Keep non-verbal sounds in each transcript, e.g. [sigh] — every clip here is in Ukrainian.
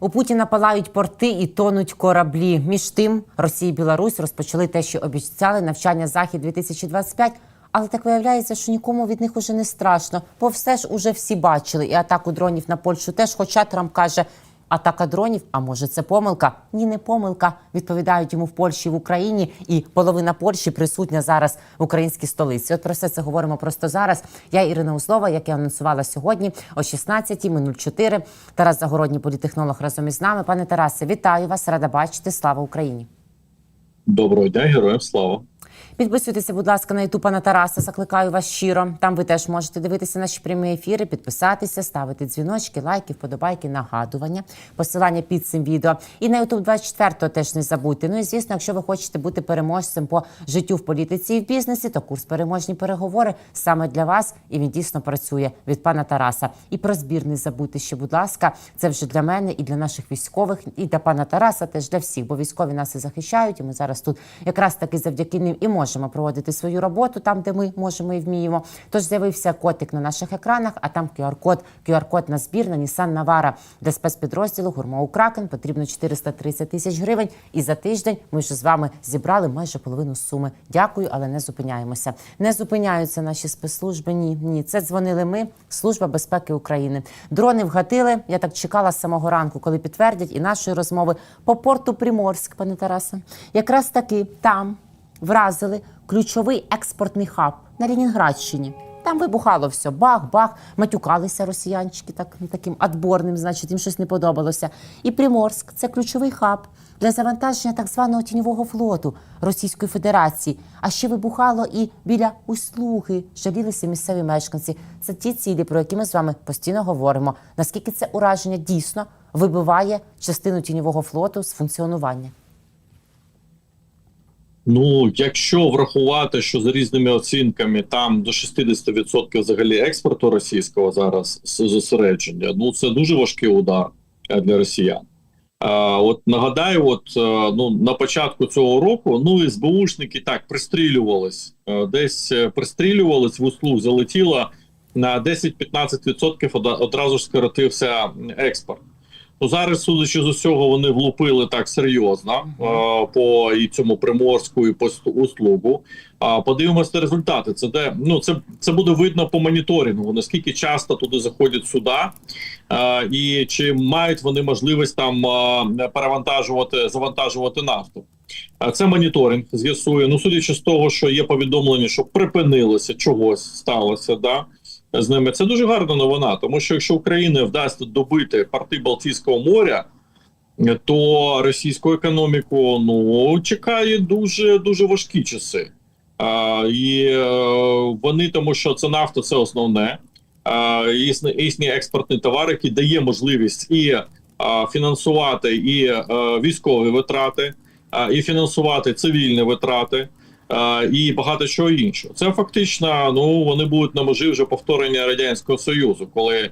У Путіна палають порти і тонуть кораблі. Між тим, Росія і Білорусь розпочали те, що обіцяли навчання захід 2025 але так виявляється, що нікому від них уже не страшно, бо все ж уже всі бачили. І атаку дронів на Польщу теж, хоча Трамп каже, атака дронів, а може це помилка? Ні, не помилка. Відповідають йому в Польщі, в Україні, і половина Польщі присутня зараз в українській столиці. От про все це говоримо просто зараз. Я Ірина Услова, як я анонсувала сьогодні о 16.04. Тарас Загородній, політехнолог разом із нами. Пане Тарасе, вітаю вас, рада бачити. Слава Україні! Доброго дня, героям слава. Підписуйтеся, будь ласка, на ютуб пана Тараса. Закликаю вас щиро. Там ви теж можете дивитися наші прямі ефіри, підписатися, ставити дзвіночки, лайки, вподобайки, нагадування, посилання під цим відео. І на ютуб 24 теж не забудьте. Ну і звісно, якщо ви хочете бути переможцем по життю в політиці і в бізнесі, то курс переможні переговори саме для вас. І він дійсно працює від пана Тараса. І про збір не забудьте ще, будь ласка, це вже для мене і для наших військових, і для пана Тараса, теж для всіх, бо військові нас і захищають. І ми зараз тут якраз таки завдяки ним і можемо проводити свою роботу там, де ми можемо і вміємо. Тож з'явився котик на наших екранах, а там QR-код, QR-код на збір на Nissan Navara для спецпідрозділу Гурмоу Кракен потрібно 430 тисяч гривень. І за тиждень ми вже з вами зібрали майже половину суми. Дякую, але не зупиняємося. Не зупиняються наші спецслужби. Ні, ні. Це дзвонили ми, Служба безпеки України. Дрони вгатили. Я так чекала з самого ранку, коли підтвердять і нашої розмови по порту Приморськ, пане Тарасе. Якраз таки там вразили ключовий експортний хаб на Лінінградщині. Там вибухало все, бах-бах, матюкалися росіянчики так, таким адборним, значить, їм щось не подобалося. І Приморськ це ключовий хаб для завантаження так званого тіньового флоту Російської Федерації. А ще вибухало і біля услуги. Жалілися місцеві мешканці. Це ті цілі, про які ми з вами постійно говоримо. Наскільки це ураження дійсно вибиває частину тіньового флоту з функціонування? Ну, якщо врахувати, що за різними оцінками там до 60% взагалі експорту російського зараз зосередження, ну це дуже важкий удар е, для росіян. А, от нагадаю, от е, ну на початку цього року ну СБУшники так пристрілювались, е, десь пристрілювались в услуг, залетіло на 10-15% ода- одразу ж скоротився експорт. Ну зараз, судячи з усього, вони влупили так серйозно е, по і цьому приморську і по услугу. А подивимося на результати. Це де ну це, це буде видно по моніторингу. Наскільки часто туди заходять суда, е, і чи мають вони можливість там е, перевантажувати завантажувати нафту. А Це моніторинг з'ясує. Ну, судячи з того, що є повідомлення, що припинилося чогось сталося, да з ними. Це дуже гарна новина, тому що якщо Україна вдасться добити порти Балтійського моря, то російську економіку ну чекає дуже дуже важкі часи. А, і е, вони, тому що це нафта, це основне. А, існі, існі експортні товари, які дає можливість і а, фінансувати і е, військові витрати, а, і фінансувати цивільні витрати. І багато чого іншого. Це фактично ну вони будуть на межі вже повторення радянського союзу, коли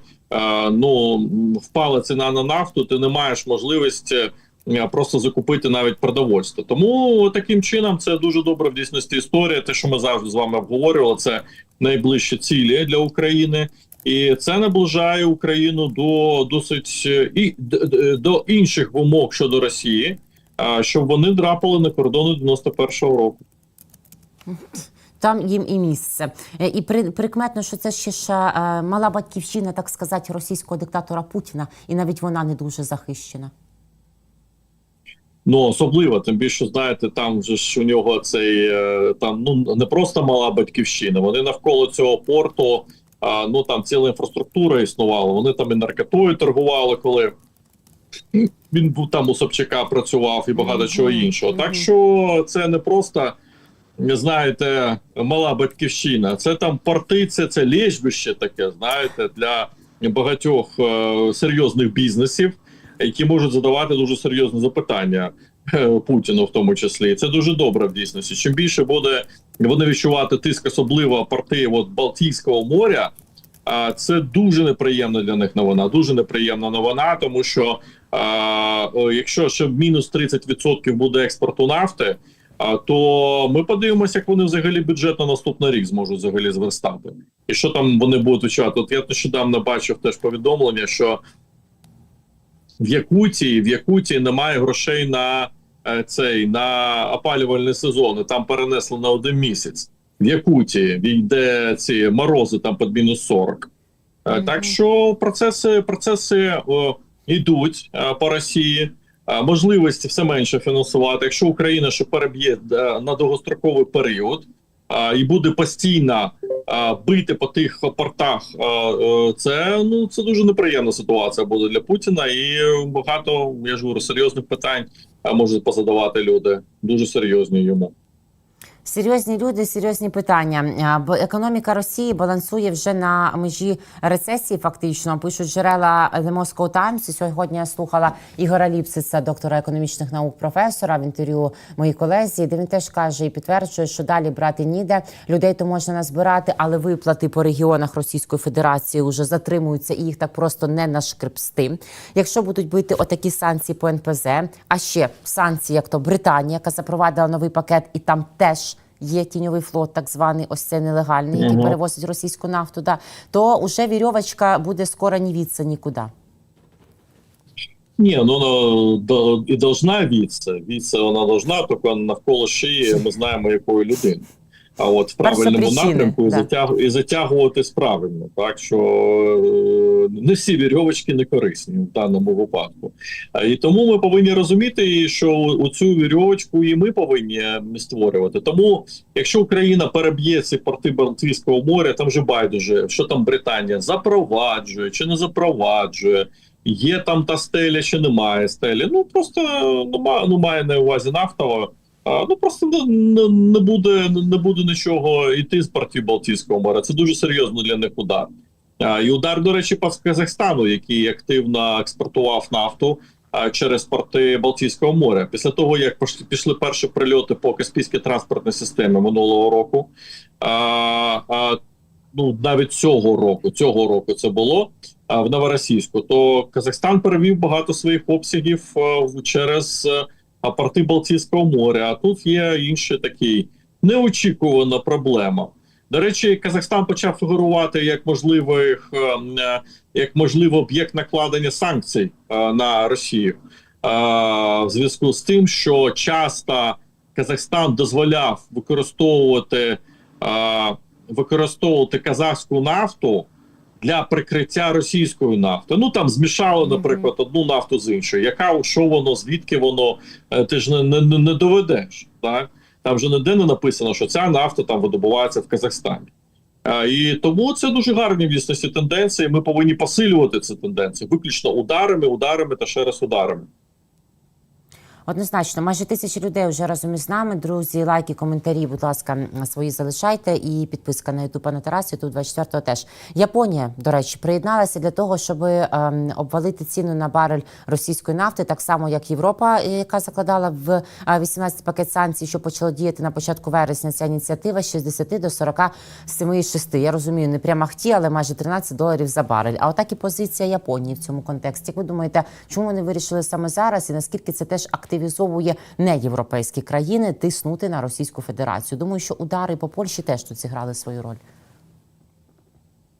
ну впала ціна на нафту, ти не маєш можливості е, просто закупити навіть продовольство. Тому таким чином це дуже добра в дійсності історія. Те, що ми завжди з вами обговорювали, це найближчі цілі для України. І це наближає Україну до досить е, і до інших вимог щодо Росії, щоб вони драпали на кордони 91-го року. Там їм і місце. Е, І при, прикметно, що це ще ж е, мала батьківщина, так сказати, російського диктатора Путіна, і навіть вона не дуже захищена. Ну особливо, тим більше знаєте, там же ж у нього цей е, там ну не просто мала батьківщина. Вони навколо цього порту. А, ну там ціла інфраструктура існувала. Вони там і наркотою торгували, коли він був там у Собчака працював і багато Мгм, чого іншого. Так що це не просто. Знаєте, мала батьківщина. Це там порти, це, лежбище таке, знаєте, для багатьох е, серйозних бізнесів, які можуть задавати дуже серйозні запитання е, Путіну, в тому числі. Це дуже добре в дійсності. Чим більше буде вони відчувати тиск, особливо порти от Балтійського моря. А це дуже неприємна для них новина. Дуже неприємна новина, тому що а, якщо ще мінус 30% буде експорту нафти, а, то ми подивимося, як вони взагалі бюджет на наступний рік зможуть взагалі зверстати. І що там вони будуть відчувати? От я нещодавно бачив теж повідомлення, що в Якутії, в Якутії немає грошей на е, цей на опалювальний сезон. і Там перенесли на один місяць. В Якутії йде ці морози там під мінус 40. Е, Мгм. Так що процеси, процеси о, йдуть е, по Росії. Е, Можливості все менше фінансувати. Якщо Україна ще переб'є е, на довгостроковий період е, і буде постійно бити по тих портах, це ну це дуже неприємна ситуація буде для Путіна. І багато я ж говорю, серйозних питань можуть позадавати люди. Дуже серйозні йому. Серйозні люди, серйозні питання. Бо економіка Росії балансує вже на межі рецесії. Фактично пишуть джерела The Moscow Times. І сьогодні я слухала Ігора Ліпсица, доктора економічних наук, професора в інтерв'ю моїй колезі, де він теж каже і підтверджує, що далі брати ніде. Людей то можна назбирати, але виплати по регіонах Російської Федерації вже затримуються і їх так просто не нашкребсти. Якщо будуть бити отакі санкції по НПЗ, а ще санкції, як то Британія, яка запровадила новий пакет, і там теж. Є тіньовий флот, так званий, ось це нелегальний, який угу. перевозить російську нафту. Да, то вже вірьовочка буде скоро ні віться нікуди. Ні, ну, ну і должна віться. Віться вона должна, тільки навколо шиї ми знаємо, якої людини. А от в правильному напрямку і, да. затяг, і затягуватись правильно. Так що е, не всі вірьовочки не корисні в даному випадку. І тому ми повинні розуміти, що у цю вірьовочку і ми повинні створювати. Тому, якщо Україна переб'є ці порти Балтійського моря, там вже байдуже, що там Британія запроваджує чи не запроваджує. Є там та стеля, чи немає стелі. Ну просто ну, ма- ну має на увазі нафтова. Ну просто не, не, буде не буде нічого йти з партії Балтійського моря. Це дуже серйозно для них удар. А, і удар, до речі, по Казахстану, який активно експортував нафту а, через порти Балтійського моря. Після того, як пішли перші прильоти по Каспійській транспортній системі минулого року. А, а, ну навіть цього року, цього року це було в Новоросійську, то Казахстан перевів багато своїх обсягів через а, порти Балтійського моря. А тут є інший такий неочікувана проблема. До речі, Казахстан почав фігурувати як можливих е, е, як можливий об'єкт накладення санкцій е, на Росію в зв'язку з тим, що часто Казахстан дозволяв використовувати використовувати казахську нафту для прикриття російської нафти. Ну там змішали, наприклад, одну нафту з іншою. Яка що воно, звідки воно е, ти ж не, не, не доведеш. Так там вже ніде не написано, що ця нафта там видобувається в Казахстані. Е, І тому це дуже гарні в дійсності тенденції. Ми повинні посилювати ці тенденції виключно ударами, ударами та ще раз ударами. Однозначно, майже тисячі людей вже разом із нами. Друзі, лайки, коментарі, будь ласка, свої залишайте. І підписка на Ютуб пана Тарас, Ютуб 24 теж. Японія, до речі, приєдналася для того, щоб ем, обвалити ціну на барель російської нафти, так само як Європа, е, яка закладала в е, 18 пакет санкцій, що почало діяти на початку вересня. Ця ініціатива з 60 до 47,6. Я розумію, не прямо хті, але майже 13 доларів за барель. А отак і позиція Японії в цьому контексті. Як ви думаєте, чому вони вирішили саме зараз, і наскільки це теж активізовує неєвропейські країни тиснути на Російську Федерацію? Думаю, що удари по Польщі теж тут зіграли свою роль.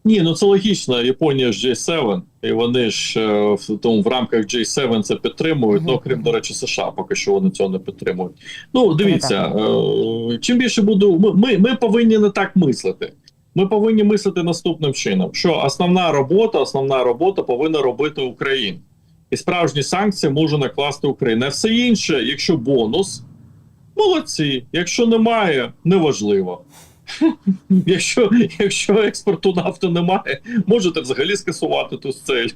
Ні, ну це логічно. Японія ж J7, і вони ж е, в тому в рамках J7 це підтримують. Мгм. Ну крім до речі, США поки що вони цього не підтримують. Ну дивіться, е, чим більше буду, ми, ми, ми повинні не так мислити. Ми повинні мислити наступним чином: що основна робота, основна робота повинна робити Україна. І справжні санкції може накласти Україна. А все інше, якщо бонус, молодці. Якщо немає, неважливо. [laughs] Якщо, якщо експорту нафти немає, можете взагалі скасувати ту цель.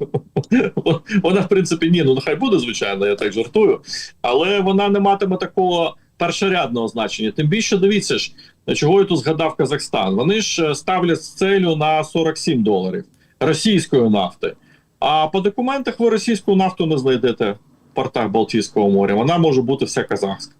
[laughs] Вона, в принципі, ні, ну нехай буде, звичайно, я так жартую, але вона не матиме такого першорядного значення. Тим більше дивіться ж, чого я тут згадав Казахстан. Вони ж е, ставлять целю на 47 доларів російської нафти. А по документах ви російську нафту не знайдете в портах Балтійського моря. Вона може бути вся казахська.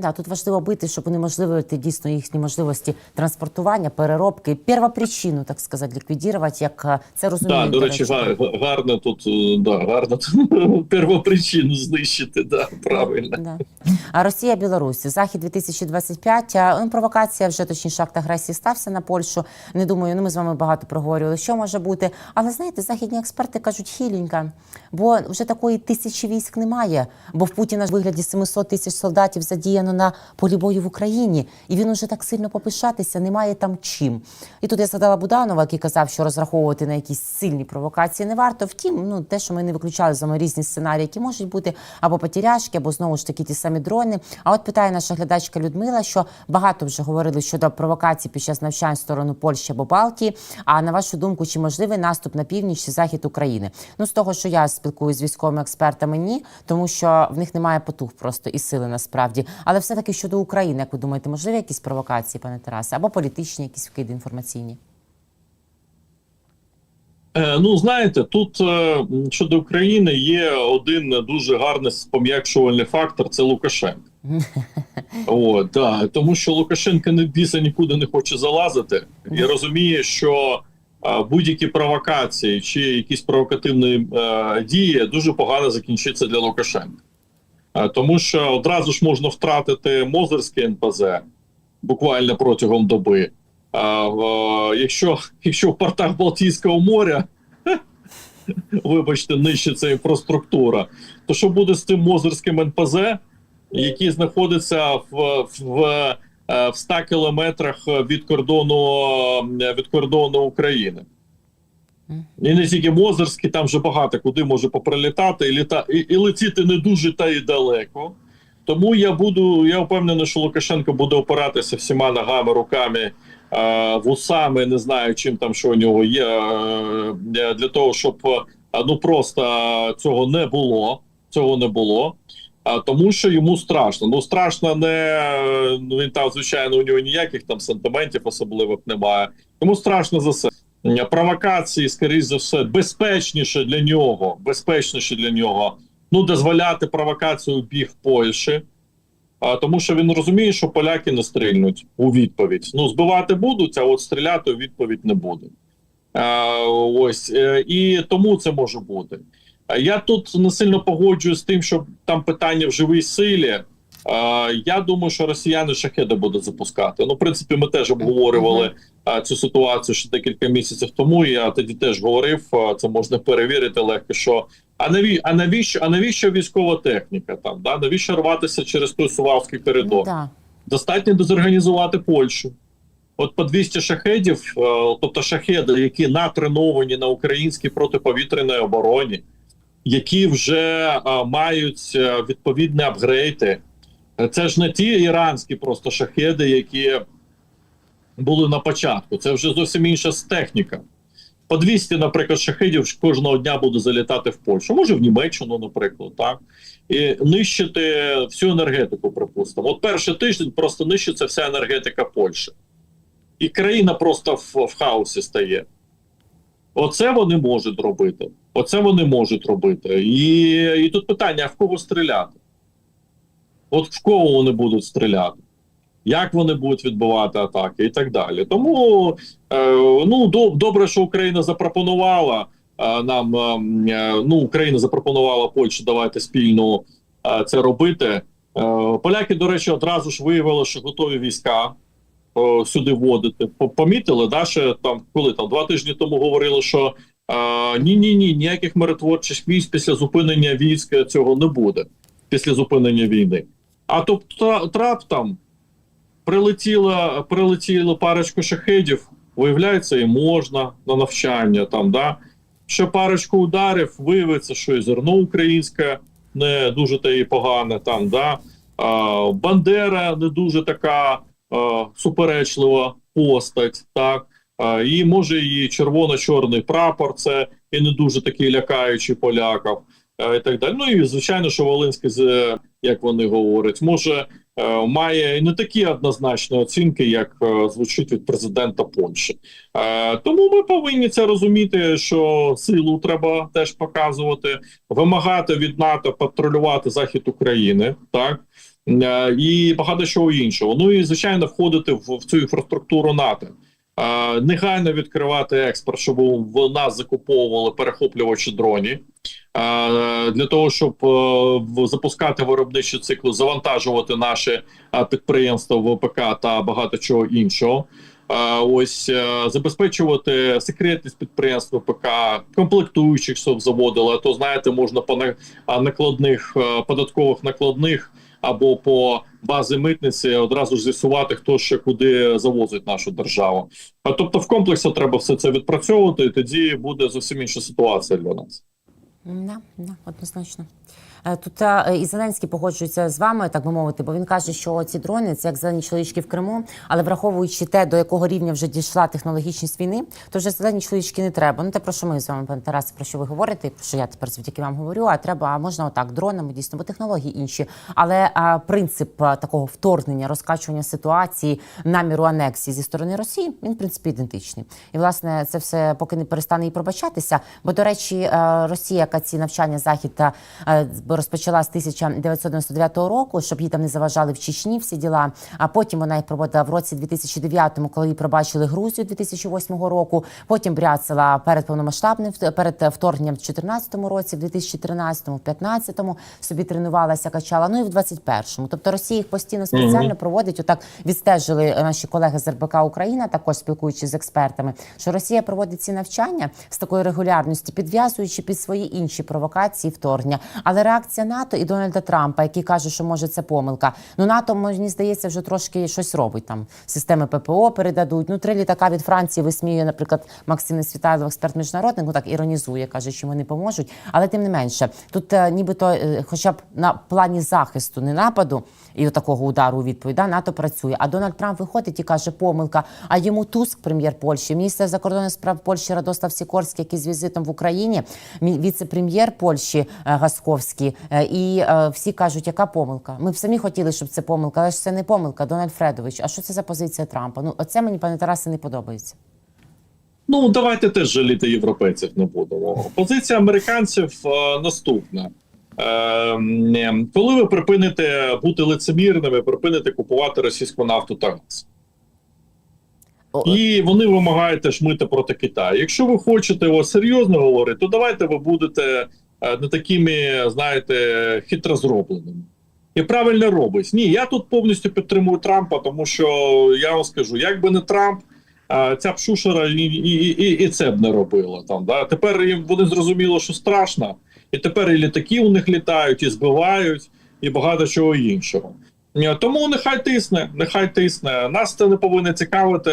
Да. Ну, тут важливо бити, щоб унеможливити дійсно їхні можливості транспортування, переробки, первопричину, так сказати, ліквідувати, як е, це розуміють. Так, до речі, гар- гарно тут е, да, гарно тут [laughs] первопричину знищити. Да, правильно. Да. А Росія, Білорусь, Захід 2025. а, Ну, провокація вже точніше акт агресії стався на Польщу. Не думаю, ну ми з вами багато проговорювали, що може бути. Але знаєте, західні експерти кажуть хіленька, бо вже такої тисячі військ немає. Бо в Путіна ж вигляді 700 тисяч солдатів задіяно на полі бою в Україні, і він уже так сильно попишатися немає там чим. І тут я згадала Буданова, який казав, що розраховувати на якісь сильні провокації не варто. Втім, ну те, що ми не виключали з вами різні сценарії, які можуть бути або потеряшки, або знову ж таки ті самі дрони. А от питає наша глядачка Людмила, що багато вже говорили щодо провокацій під час навчань в сторону Польщі або Балтії. А на вашу думку, чи можливий наступ на північ чи захід України? Ну з того, що я спілкуюся з військовими експертами, ні, тому що в них немає потуг просто і сили насправді. Але все таки щодо України, як ви думаєте, можливі якісь провокації, пане Тарасе, або політичні якісь вкиди інформаційні? Е, Ну, знаєте, тут е, щодо України є один дуже гарний спом'якшувальний фактор це Лукашенко. [laughs] О, да, тому що Лукашенко не біса нікуди не хоче залазити і розуміє, що е, будь-які провокації чи якісь провокативні е, дії дуже погано закінчаться для Лукашенка. Е, тому що одразу ж можна втратити Мозерське НПЗ буквально протягом доби. А, в, якщо, якщо в портах Балтійського моря, [laughs] вибачте, нищиться інфраструктура, то що буде з тим Мозерським НПЗ, який знаходиться в, в, е, в 100 кілометрах від кордону, е, від кордону України? І не тільки Мозерський, там вже багато куди може поприлітати, і, літа, і, і летіти не дуже та й далеко. Тому я буду, я впевнений, що Лукашенко буде опиратися всіма ногами, руками, е, вусами, не знаю, чим там що у нього є, е, для того, щоб е, ну просто цього не було. Цього не було. А тому, що йому страшно. Ну страшно не ну він там, звичайно, у нього ніяких там сентиментів особливих немає. Йому страшно за все. Провокації, скоріш за все, безпечніше для нього. Безпечніше для нього. Ну, дозволяти провокацію в бік Польщі, а, тому що він розуміє, що поляки не стрільнуть у відповідь. Ну, збивати будуть, а от стріляти у відповідь не буде. А, ось е, і тому це може бути. Я тут не сильно погоджуюсь з тим, що там питання в живій силі. Я думаю, що росіяни шахеди будуть запускати. Ну, в принципі, ми теж обговорювали цю ситуацію ще декілька місяців тому. Я тоді теж говорив, це можна перевірити легко. Що а наві, а навіщо, а навіщо військова техніка там? Да? Навіщо рватися через той Сувавський коридор? Ну, да. Достатньо дезорганізувати Польщу. От по 200 шахедів, е, тобто шахеди, які натреновані на українській протиповітряній обороні, які вже е, мають е, відповідні апгрейди. Е, Це ж не ті іранські просто шахеди, які були на початку. Це вже зовсім інша техніка. По 200, наприклад, шахедів кожного дня буде залітати в Польщу, може в Німеччину, наприклад, так і нищити всю енергетику, припустимо. От перший тиждень просто нищиться вся енергетика Польщі, і країна просто в, в хаосі стає. Оце вони можуть робити. Оце вони можуть робити. І, і тут питання: а в кого стріляти? От в кого вони будуть стріляти? Як вони будуть відбивати атаки і так далі. Тому е, ну до, добре, що Україна запропонувала е, нам. Е, ну, Україна запропонувала Польщі, давайте спільно е, це робити. Е, поляки, до речі, одразу ж виявили, що готові війська е, сюди вводити. Помітили, да, ще там, коли там два тижні тому говорили, що ні, ні, ні, ніяких миротворчих військ після зупинення військ цього не буде після зупинення війни. А тобто трап там прилетіла, прилетіло парочку шахедів, виявляється, і можна на навчання там, да. Ще парочку ударів, виявиться, що і зерно українське не дуже та і погане там, да. А, Бандера не дуже така а, суперечлива постать, так. А, і може і червоно-чорний прапор, це і не дуже такий лякаючий поляків, і так далі. Ну і звичайно, що Волинський, з- як вони говорять, може е, має не такі однозначні оцінки, як е, звучить від президента Польщі. Е, Тому ми повинні це розуміти, що силу треба теж показувати, вимагати від НАТО патрулювати захід України, так і багато чого іншого. Ну і звичайно, входити в, в цю інфраструктуру НАТО. Негайно відкривати експорт, щоб в нас закуповували перехоплювачі дронів. Для того щоб е, запускати виробничі цикли, завантажувати наші е, підприємства ВПК та багато чого іншого. Ось е, забезпечувати секретність підприємств ВПК, комплектуючих, щоб заводили. А то знаєте, можна по накладних е, податкових накладних або по базі митниці одразу ж з'ясувати, хто ще куди завозить нашу державу. А тобто, в комплексі треба все це відпрацьовувати, і тоді буде зовсім інша ситуація для нас. Да, да, однозначно. Е, Тут е, і Зеленський погоджується з вами, так би мовити, бо він каже, що ці дрони це як зелені чоловічки в Криму, але враховуючи те, до якого рівня вже дійшла технологічність війни, то вже зелені чоловічки не треба. Ну те про що ми з вами, пане Тарасе, про що ви говорите, про що я тепер завдяки вам говорю. А треба, а можна отак дронами дійсно, бо технології інші. Але а, принцип такого вторгнення, розкачування ситуації, наміру анексії зі сторони Росії, він в принципі ідентичний. І власне це все поки не перестане і пробачатися. Бо до речі, е, Росія, яка ці навчання захід та розпочала з 1999 року, щоб їй там не заважали в Чечні всі діла. А потім вона їх проводила в році 2009, коли їй пробачили Грузію 2008 року. Потім бряцала перед повномасштабним перед вторгненням в 2014 році, в 2013, в 2015 собі тренувалася, качала. Ну і в 21-му. Тобто Росія їх постійно спеціально проводить. Отак відстежили наші колеги з РБК Україна, також спілкуючись з експертами, що Росія проводить ці навчання з такою регулярністю, підв'язуючи під свої інші провокації вторгнення. Але реакція НАТО і Дональда Трампа, який каже, що може це помилка. Ну НАТО мені здається, вже трошки щось робить там. Системи ППО передадуть. Ну три літака від Франції висміює, наприклад, Максим Світайлов, експерт міжнародник, ну так іронізує, каже, що вони поможуть. Але тим не менше, тут е, нібито, е, хоча б на плані захисту, не нападу і такого удару у відповідь, да, НАТО працює. А Дональд Трамп виходить і каже, помилка. А йому Туск, прем'єр Польщі, міністр закордонних справ Польщі Радослав Сікорський, який з візитом в Україні, віце-прем'єр Польщі е, Гасковський. Е, І е, всі кажуть, яка помилка. Ми б самі хотіли, щоб це помилка, але ж це не помилка. Дональд Фредович. А що це за позиція Трампа? Ну, оце мені, пане Тарасе, не подобається. Ну давайте теж жаліти європейців не будемо. Позиція американців наступна. Е, коли ви припините бути лицемірними, припините купувати російську нафту та газ. І вони вимагають теж мити проти Китаю. Якщо ви хочете о, серйозно говорити, то давайте ви будете е, не такими, знаєте, хитро зробленими. І правильно робить. Ні, я тут повністю підтримую Трампа, тому що я вам скажу, якби не Трамп, е, ця б шушера і, і, і, і це б не робила. Там, да? Тепер їм вони зрозуміло, що страшно, і тепер і літаки у них літають, і збивають, і багато чого іншого. Тому нехай тисне, нехай тисне. Нас це не повинно цікавити,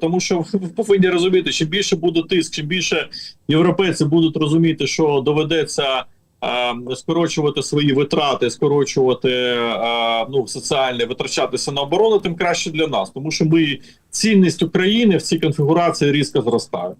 тому що ви [laughs] повинні розуміти, чим більше буде тиск, чим більше європейці будуть розуміти, що доведеться е, скорочувати свої витрати, скорочувати е, ну соціальне, витрачатися на оборону, тим краще для нас, тому що ми цінність України в цій конфігурації різко зростає.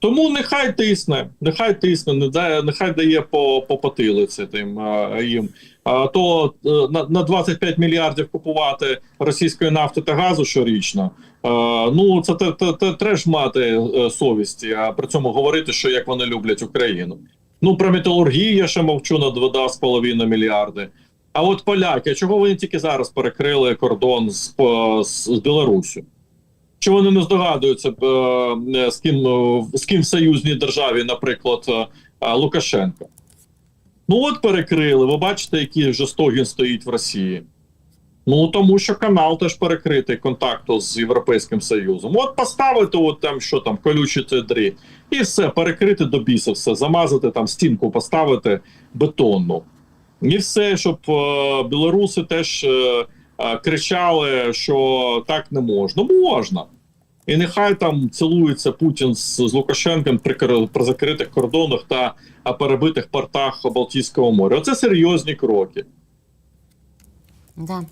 Тому нехай тисне, нехай тисне, не дає, нехай дає по, по потилиці тим їм. А то е, на, на 25 мільярдів купувати російської нафти та газу щорічно. е, Ну це те, те, треш мати е, совісті, а при цьому говорити, що як вони люблять Україну. Ну про металургію я ще мовчу на 2,5 мільярди. А от поляки, чого вони тільки зараз перекрили кордон з, з, з Білоруссю? Чи вони не здогадуються, е, з ким е, з ким в союзній державі, наприклад, е, е, Лукашенко? Ну от перекрили. Ви бачите, який вже стогін стоїть в Росії. Ну тому що канал теж перекритий контакту з Європейським Союзом. От поставити, от там що там, колючі дрі, і все, перекрити до біса, все, замазати там стінку, поставити бетонну. І все, щоб е, білоруси теж е, е, кричали, що так не можна. Можна. І нехай там цілується Путін з, з Лукашенком при, при закритих кордонах та перебитих портах Балтійського моря. Оце серйозні кроки. Да.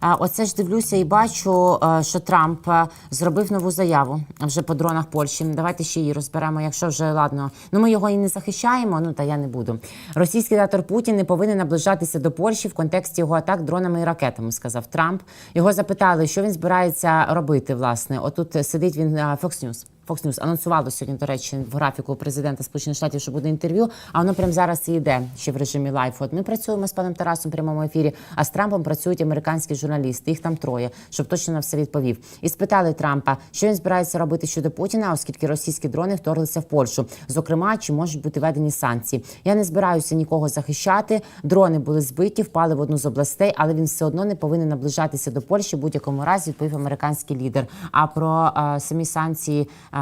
Оце ж дивлюся і бачу, е, що Трамп е, зробив нову заяву вже по дронах Польщі. Давайте ще її розберемо, якщо вже ладно. Ну ми його і не захищаємо. Ну та я не буду. Російський диктатор Путін не повинен наближатися до Польщі в контексті його атак дронами і ракетами. Сказав Трамп. Його запитали, що він збирається робити. Власне, отут сидить він е, Fox News. Fox News анонсувало сьогодні, до речі, в графіку президента Сполучених Штатів, що буде інтерв'ю. А воно прямо зараз і йде ще в режимі лайф. От ми працюємо з паном Тарасом в прямому ефірі. А з Трампом працюють американські журналісти. Їх там троє, щоб точно на все відповів. І спитали Трампа, що він збирається робити щодо Путіна, оскільки російські дрони вторглися в Польщу. Зокрема, чи можуть бути введені санкції. Я не збираюся нікого захищати. Дрони були збиті, впали в одну з областей, але він все одно не повинен наближатися до Польщі в будь-якому разі, відповів американський лідер. А про е, самі санкції ем,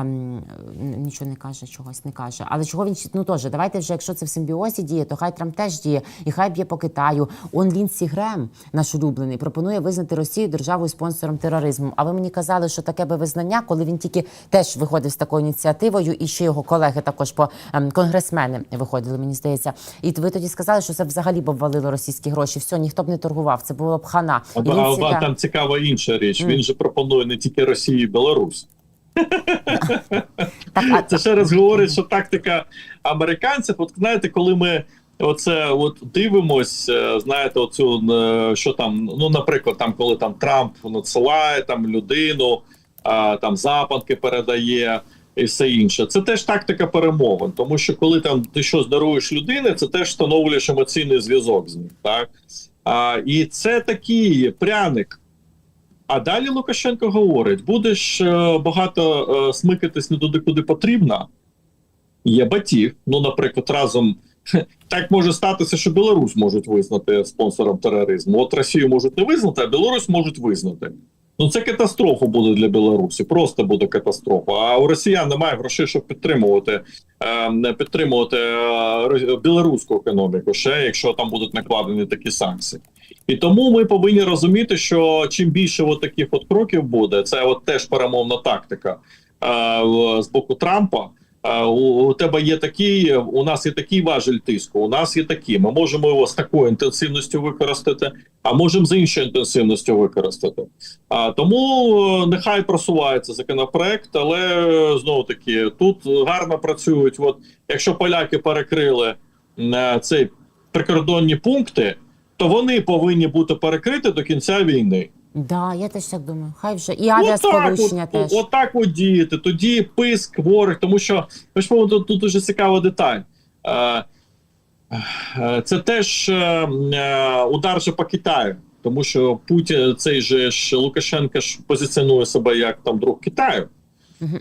нічого не каже, чогось не каже. Але чого він ну теж, давайте вже, якщо це в симбіозі діє, то хай Трамп теж діє, і хай б'є по Китаю. Он Лінсі Грем, наш улюблений, пропонує визнати Росію державою спонсором тероризму. А ви мені казали, що таке би визнання, коли він тільки теж виходив з такою ініціативою, і ще його колеги також по ем, конгресмени виходили, мені здається. І ви тоді сказали, що це взагалі б обвалило російські гроші. Все, ніхто б не торгував. Це було б хана. А, І він а, там цікава інша річ. Мгм. Він же пропонує не тільки Росію і Білорусь. Це ще раз говорить, що тактика американців. От знаєте, коли ми оце от дивимось, е, знаєте, оцю е, що там, ну наприклад, там коли там Трамп надсилає там людину, а, там западки передає. І все інше, це теж тактика перемовин, тому що коли там ти щось даруєш людини, це теж встановлюєш емоційний зв'язок з ним. Так а, і це такий пряник. А далі Лукашенко говорить: будеш е, багато е, смикатись не туди, куди потрібно. Є батіг. Ну, наприклад, разом так може статися, що Білорусь можуть визнати спонсором тероризму. От Росію можуть не визнати, а Білорусь можуть визнати. Ну це катастрофа буде для Білорусі. Просто буде катастрофа. А у росіян немає грошей, щоб підтримувати е, підтримувати е, білоруську економіку, ще якщо там будуть накладені такі санкції. І тому ми повинні розуміти, що чим більше от таких от кроків буде, це от теж перемовна тактика е, з боку Трампа. Е, у, у тебе є такий, у нас є такий важель тиску. У нас є такий. Ми можемо його з такою інтенсивністю використати, а можемо з іншою інтенсивністю використати. А тому е, нехай просувається законопроект, але знову таки тут гарно працюють. От якщо поляки перекрили е, цей прикордонні пункти, то вони повинні бути перекриті до кінця війни. да, я теж так думаю. Хай вже і авіасполучення от, теж. Отак от діяти. Тоді писк ворог, тому що ви ж тут, тут дуже цікава деталь. Е, е, це теж е, удар же по Китаю, тому що Путін цей же ж Лукашенко ж позиціонує себе як там друг Китаю.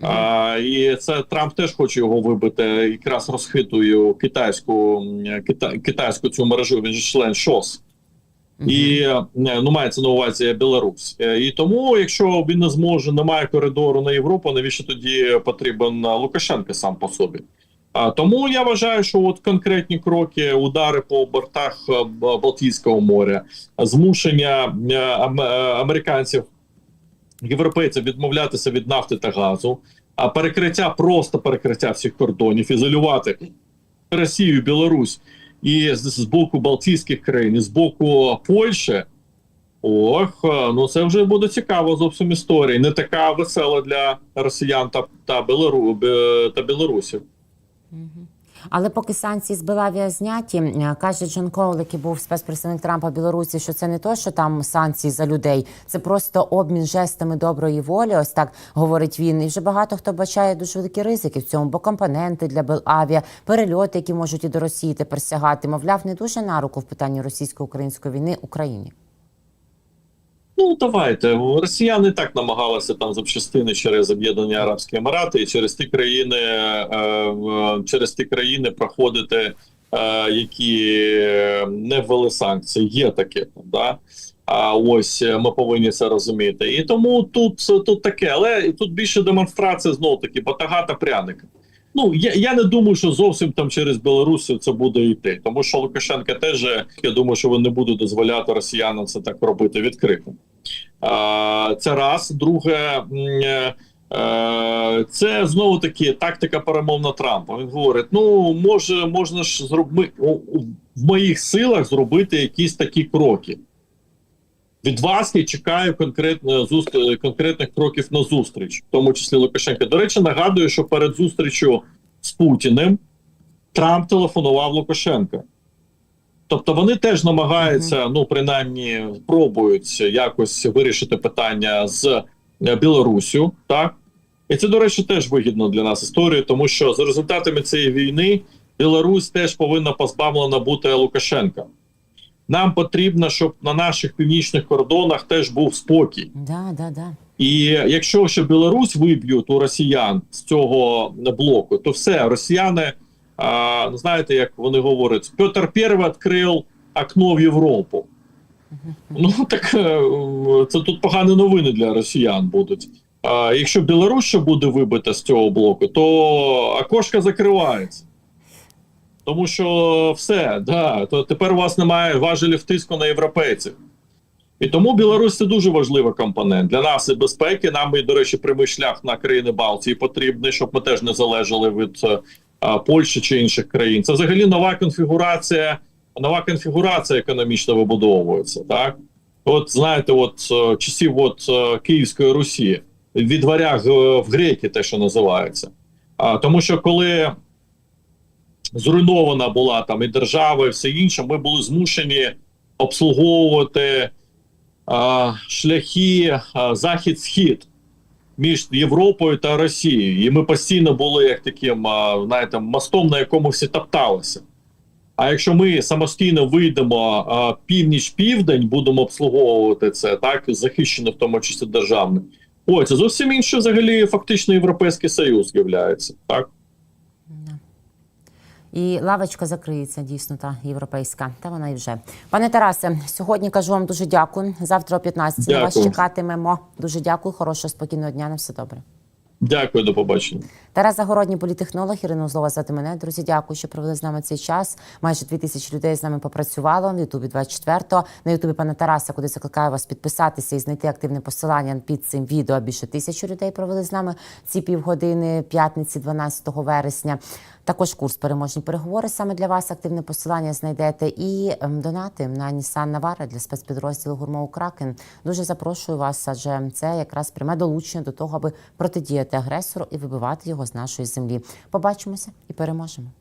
А, і це Трамп теж хоче його вибити, якраз розхитує китайську кита, китайську цю мережу. Він же член ШОС. І е, ну мається на увазі Білорусь. Е, І тому, якщо він не зможе, немає коридору на Європу, навіщо тоді потрібен е, Лукашенко сам по собі? А тому я вважаю, що от конкретні кроки, удари по бортах Балтійського моря, змушення ам- американців, європейців відмовлятися від нафти та газу, а перекриття, просто перекриття всіх кордонів, ізолювати Росію, Білорусь і з, боку Балтійських країн, і з боку Польщі. Ох, е, ну це вже буде цікаво зовсім історія. Не така весела для росіян та, та, Білору, та білорусів. Але поки санкції з Белавія зняті, е, каже Джон Коул, який був спецпредставник Трампа в Білорусі, що це не то, що там санкції за людей, це просто обмін жестами доброї волі. Ось так говорить він. І вже багато хто бачає дуже великі ризики в цьому, бо компоненти для Белавія, перельоти, які можуть і до Росії тепер сягати, мовляв, не дуже на руку в питанні російсько-української війни Україні. Ну давайте росіяни так намагалися там запчастини через об'єднані Арабські Емірати і через ті країни, е, через ті країни проходити, е, які не ввели санкції. Є таке там, да. А ось е, ми повинні це розуміти. І тому тут тут таке, але тут більше демонстрація знову таки батага та пряника. Ну я, я не думаю, що зовсім там через Білорусі це буде йти, тому що Лукашенко теж я думаю, що не буде дозволяти росіянам це так робити відкрито. А, це раз. Друге, е, е, це знову таки тактика перемовна Трампа. Він говорить: ну може, можна ж зробити в моїх силах зробити якісь такі кроки. Від вас я чекаю конкретно зустр... конкретних кроків на зустріч, в тому числі Лукашенка. До речі, нагадую, що перед зустрічю з Путіним Трамп телефонував Лукашенка. Тобто вони теж намагаються, ну принаймні, пробують якось вирішити питання з е, Білорусю, так І це, до речі, теж вигідно для нас історія, тому що за результатами цієї війни Білорусь теж повинна позбавлена бути Лукашенка. Нам потрібно, щоб на наших північних кордонах теж був спокій. Да, да, да. І якщо ще Білорусь виб'ють у росіян з цього блоку, то все росіяни, а, ну, знаєте, як вони говорять, Петр І відкрив окно в Європу. Ну так е, це тут погані новини для росіян будуть. А якщо Білорусь ще буде вибита з цього блоку, то окошко закривається. Тому що все, да, то тепер у вас немає важелів тиску на європейців. І тому Білорусь це дуже важливий компонент для нас і безпеки. Нам і, до речі, прямий шлях на країни Балтії потрібний, щоб ми теж не залежали від е, а, Польщі чи інших країн. Це взагалі нова конфігурація, нова конфігурація економічно вибудовується. Так, от знаєте, от е, часів от е, Київської Русі від варяг в греки, те, що називається. А, тому що коли зруйнована була там і держава, і все інше, ми були змушені обслуговувати а, шляхи захід-схід між Європою та Росією. І ми постійно були як таким а, знаєте, мостом, на якому всі топталися. А якщо ми самостійно вийдемо північ-південь, будемо обслуговувати це, так захищено в тому числі державне. Ой, це зовсім інший взагалі фактично Європейський Союз з'являється. Так. І лавочка закриється дійсно та європейська. Та вона і вже. Пане Тарасе, сьогодні кажу вам дуже дякую. Завтра о 15 дякую. вас чекатимемо. Дуже дякую. Хорошого спокійного дня. На все добре. Дякую, до побачення. Тарас Загородній політехнолог, Ірина Узлова звати мене. Друзі, дякую, що провели з нами цей час. Майже дві тисячі людей з нами попрацювало в Ютубі 24-го. На Ютубі пана Тараса, куди закликаю вас підписатися і знайти активне посилання під цим відео. Більше тисячі людей провели з нами ці півгодини п'ятниці, 12 вересня. Також курс переможні переговори саме для вас. Активне посилання знайдете і ем, донати на Nissan Navara для спецпідрозділу Гурмоу Кракен. Дуже запрошую вас, адже це якраз пряме долучення до того, аби протидіяти агресору і вибивати його з нашої землі. Побачимося і переможемо.